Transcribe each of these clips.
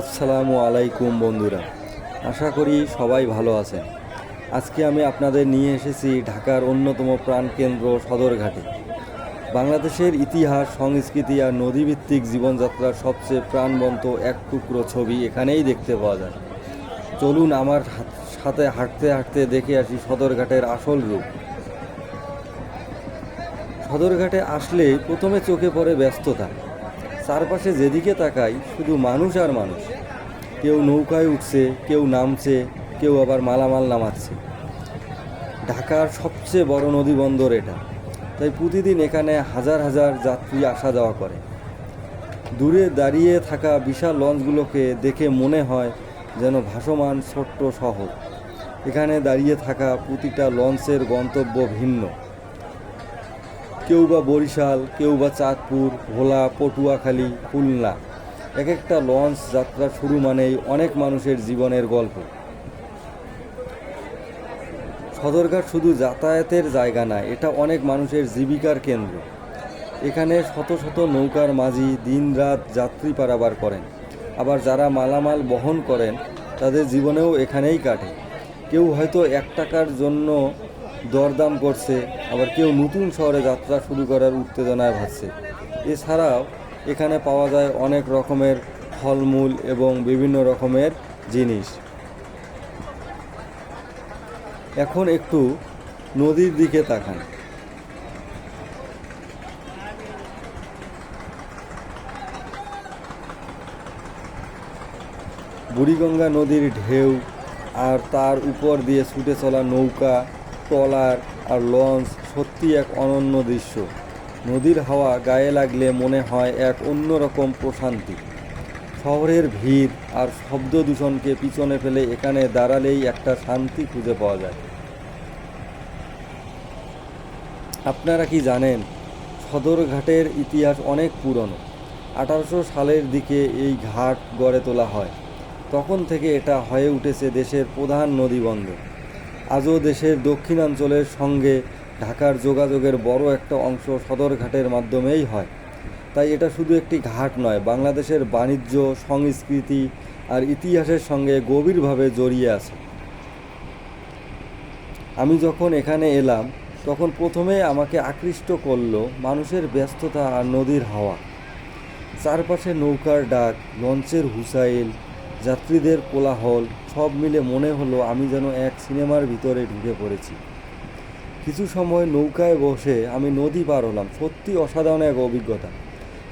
আসসালামু আলাইকুম বন্ধুরা। আশা করি সবাই ভালো আছেন। আজকে আমি আপনাদের নিয়ে এসেছি ঢাকার অন্যতম প্রাণকেন্দ্র সদরঘাটে। বাংলাদেশের ইতিহাস, সংস্কৃতি আর নদীভিত্তিক জীবনযাত্রার সবচেয়ে প্রাণবন্ত এক টুকরো ছবি এখানেই দেখতে পাওয়া যায়। চলুন আমার সাথে হাঁটতে হাঁটতে দেখে আসি সদরঘাটের আসল রূপ। সদরঘাটে আসলে প্রথমে চোখে পড়ে ব্যস্ততা। চারপাশে যেদিকে তাকাই, শুধু মানুষ আর মানুষ। কেউ নৌকায় উঠছে, কেউ নামছে, কেউ আবার মালামাল নামাচ্ছে। ঢাকার সবচেয়ে বড় নদী বন্দর এটা। তাই প্রতিদিন এখানে হাজার হাজার যাত্রী আসা যাওয়া করে। দূরে দাঁড়িয়ে থাকা বিশাল লঞ্চগুলোকে দেখে মনে হয় যেন ভাসমান ছোট্ট শহর। এখানে দাঁড়িয়ে থাকা প্রতিটা লঞ্চের গন্তব্য ভিন্ন। কেউ বা বরিশাল, কেউ বা চাঁদপুর, ভোলা, পটুয়াখালী, খুলনা। এক একটা লঞ্চ যাত্রা শুরু মানেই অনেক মানুষের জীবনের গল্প। সদরঘাট শুধু যাতায়াতের জায়গা না, এটা অনেক মানুষের জীবিকার কেন্দ্র। এখানে শত শত নৌকার মাঝি দিনরাত যাত্রী পারাবার করেন। আবার যারা মালামাল বহন করেন, তাদের জীবনেও এখানেই কাটে। কেউ হয়তো এক টাকার জন্য দরদাম করছে, আবার কেউ নতুন শহরে যাত্রা শুরু করার উত্তেজনায় ভাসছে। এছাড়াও এখানে পাওয়া যায় অনেক রকমের ফলমূল এবং বিভিন্ন রকমের জিনিস। এখন একটু নদীর দিকে তাকান। বুড়িগঙ্গা নদীর ঢেউ আর তার উপর দিয়ে ছুটে চলা নৌকা ট্রলার আর লঞ্চ সত্যি এক অনন্য দৃশ্য। নদীর হাওয়া গায়ে লাগলে মনে হয় এক অন্যরকম প্রশান্তি। শহরের ভিড় আর শব্দ দূষণকে পিছনে ফেলে এখানে দাঁড়ালেই একটা শান্তি খুঁজে পাওয়া যায়। আপনারা কি জানেন, সদরঘাটের ইতিহাস অনেক পুরনো। আঠারোশো সালের দিকে এই ঘাট গড়ে তোলা হয়। তখন থেকে এটা হয়ে উঠেছে দেশের প্রধান নদী বন্দর। আজও দেশের দক্ষিণাঞ্চলের সঙ্গে ঢাকার যোগাযোগের বড় একটা অংশ সদরঘাটের মাধ্যমেই হয়। তাই এটা শুধু একটি ঘাট নয়, বাংলাদেশের বাণিজ্য, সংস্কৃতি আর ইতিহাসের সঙ্গে গভীরভাবে জড়িয়ে আছে। আমি যখন এখানে এলাম, তখন প্রথমে আমাকে আকৃষ্ট করল মানুষের ব্যস্ততা আর নদীর হাওয়া। চারপাশে নৌকার ডাক, লঞ্চের হুসাইল যাত্রীদের কোলাহল, সব মিলে মনে হলো আমি যেন এক সিনেমার ভিতরে ঢুকে পড়েছি। কিছু সময় নৌকায় বসে আমি নদী পার হলাম, সত্যি অসাধারণ এক অভিজ্ঞতা।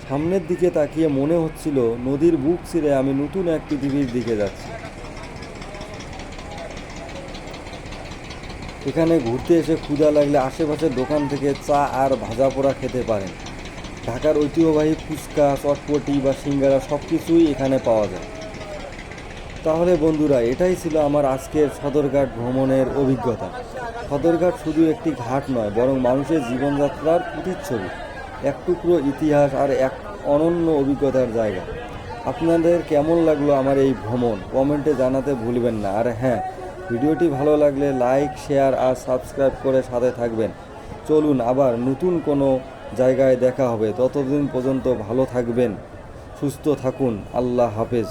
সামনের দিকে তাকিয়ে মনে হচ্ছিল নদীর বুক ছিঁড়ে আমি নতুন এক পৃথিবীর দিকে যাচ্ছি। এখানে ঘুরতে এসে ক্ষুধা লাগলে আশেপাশের দোকান থেকে চা আর ভাজা পোড়া খেতে পারেন। ঢাকার ঐতিহ্যবাহী ফুচকা, চটপটি বা সিঙ্গারা সব কিছুই এখানে পাওয়া যায়। তাহলে বন্ধুরা, এটাই ছিল আমার আজকের সদরঘাট ভ্রমণের অভিজ্ঞতা। সদরঘাট শুধু একটি ঘাট নয়, বরং মানুষের জীবনযাত্রার প্রতিচ্ছবি, এক টুকরো ইতিহাস আর এক অনন্য অভিজ্ঞতার জায়গা। আপনাদের কেমন লাগল আমার এই ভ্রমণ? কমেন্টে জানাতে ভুলবেন না। আর হ্যাঁ ভিডিওটি ভালো লাগলে লাইক, শেয়ার আর সাবস্ক্রাইব করে সাথে থাকবেন। চলুন আবার নতুন কোনো জায়গায় দেখা হবে। ততদিন পর্যন্ত ভালো থাকবেন, সুস্থ থাকুন। আল্লাহ হাফেজ।